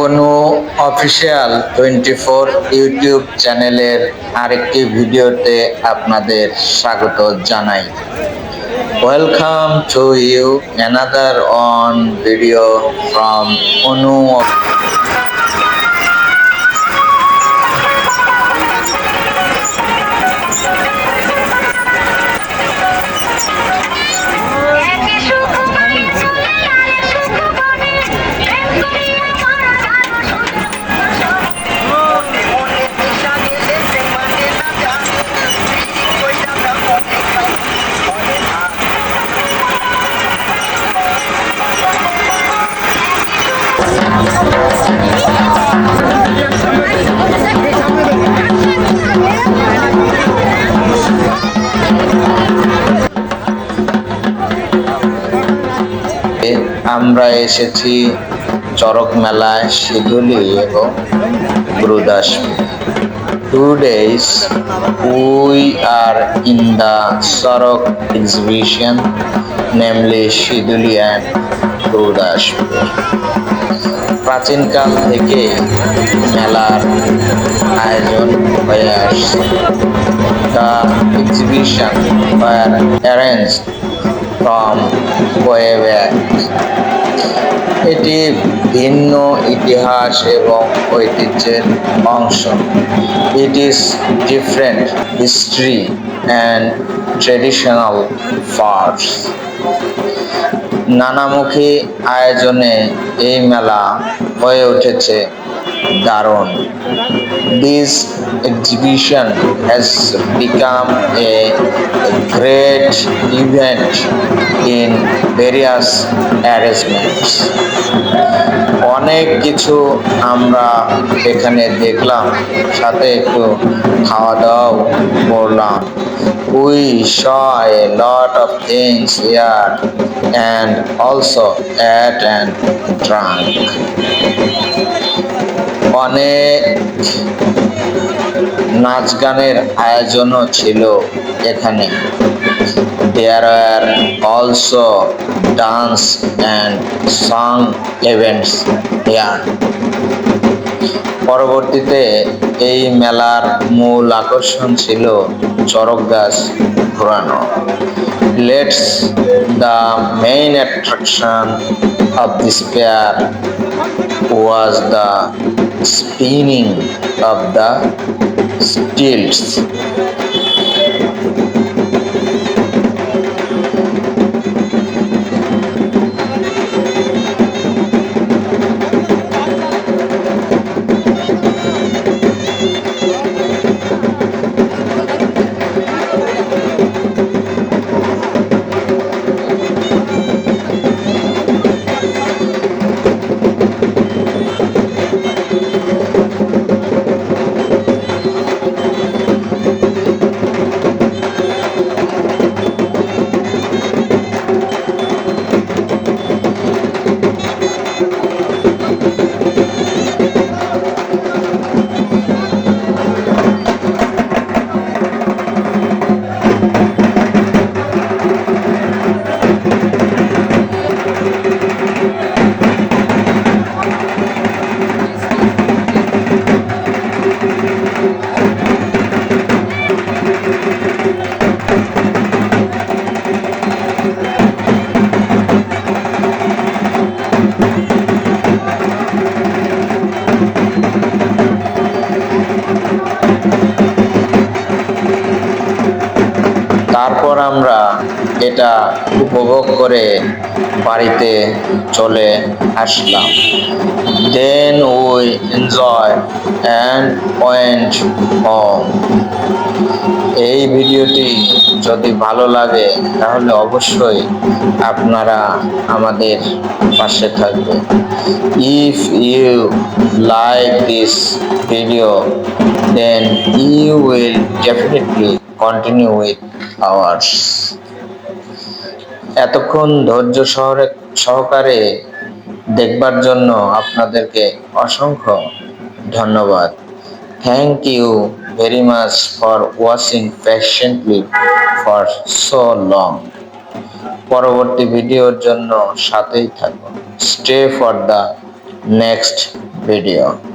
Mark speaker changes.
Speaker 1: Anu official twenty four YouTube চ্যানেলের আরেকটি ভিডিওতে আপনাদের স্বাগত জানাই। Welcome to you another on video from Anu আমরা এসেছি চরক মেলায় শিদুলি এবং Gurudaspur. Two days we are in the Charak exhibition namely Siduli and Gurudaspur প্রাচীনকাল থেকে মেলার আয়োজন হয়ে আসছে। The exhibition arrange from back এটি ভিন্ন ইতিহাস এবং ঐতিহ্যের অংশ। It is different history and traditional fairs নানামুখী আয়োজনে এই মেলা হয়ে উঠেছে। দারুণ। This exhibition has become a great event in various arrangements. অনেক কিছু আমরা এখানে দেখলাম, সাথে একটু খাওয়া দাওয়াও করলাম। We saw a lot of things year and also at and drank অনেক নাচ গানের আয়োজনও ছিল এখানে। There are also dance and song events here পরবর্তীতে এই মেলার মূল আকর্ষণ ছিল চরক গাছ ঘোরানো। Let's the main attraction of this pair was the spinning of the stilts. Thank you. তারপর আমরা এটা উপভোগ করে বাড়িতে চলে আসলাম। Then we enjoy and point home এই ভিডিওটি যদি ভালো লাগে, তাহলে অবশ্যই আপনারা আমাদের পাশে থাকবেন। If you like this video then you will definitely continue with ours এতক্ষণ ধৈর্য শহরে সহকারে দেখবার জন্য আপনাদেরকে অসংখ্য ধন্যবাদ। Thank you very much for watching patiently for so long পরবর্তী ভিডিওর জন্য সাথেই থাকুন। Stay for the next video.